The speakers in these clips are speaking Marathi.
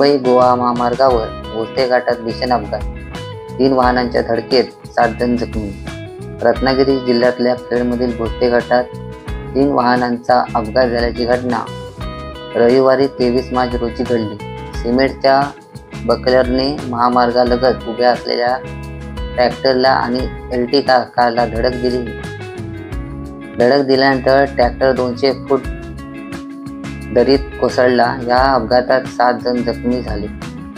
मुंबई गोवा महामार्गावर भोसले घाटात भीषण अपघात. तीन वाहनांच्या धडकेत सात जण जखमी. रत्नागिरी जिल्ह्यातल्या खेडमधील भोसले घाटात तीन वाहनांचा अपघात झाल्याची घटना रविवारी तेवीस मार्च रोजी घडली. सिमेंटच्या बकलरने महामार्गालगत उभ्या असलेल्या ट्रॅक्टरला आणि एल्टिका कारला धडक दिली. धडक दिल्यानंतर ट्रॅक्टर दोनशे फूट दरीत कोसळला. या अपघातात सात जण जखमी झाले.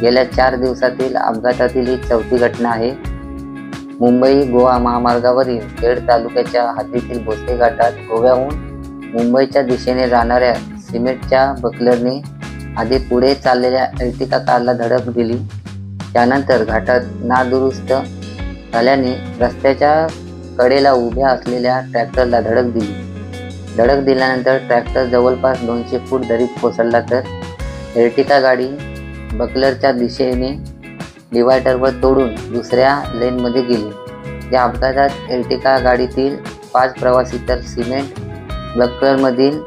गेल्या चार दिवसातील अपघातातील ही चौथी घटना आहे. मुंबई गोवा महामार्गावरील खेड तालुक्याच्या हद्दीतील भोसले घाटात गोव्याहून मुंबईच्या दिशेने जाणाऱ्या सिमेंटच्या बकलरने आधी पुढे चाललेल्या एल्टिका कारला धडक दिली. त्यानंतर घाटात नादुरुस्त झाल्याने रस्त्याच्या कडेला उभ्या असलेल्या ट्रॅक्टरला धडक दिली. धडक दिल्यानंतर ट्रॅक्टर जवळपास दोनशे फूट दरीत कोसळला तर एर्टिका गाडी बकलरच्या दिशेने डिवायडरवर तोडून दुसऱ्या लेनमध्ये गेली. या अपघातात एर्टिका गाडीतील पाच प्रवासी तर सिमेंट बकलरमधील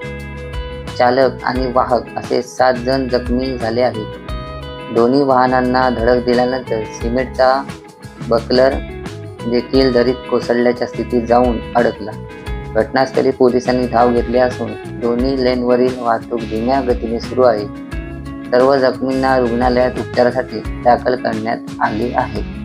चालक आणि वाहक असे सात जण जखमी झाले आहेत. दोन्ही वाहनांना धडक दिल्यानंतर सिमेंटचा बकलर देखील दरीत कोसळल्याच्या स्थितीत जाऊन अडकला. घटनास्थळी पोलिसांनी धाव घेतली असून दोन्ही लेनवरील वाहतूक धीम्या गतीने सुरू आहे. सर्व जखमींना रुग्णालयात उपचारासाठी दाखल करण्यात आली आहे.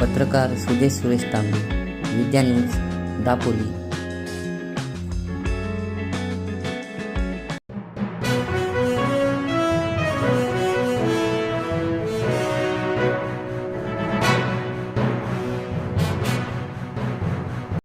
पत्रकार सुदेश सुरेश तांबे विद्या न्यूज दापोली.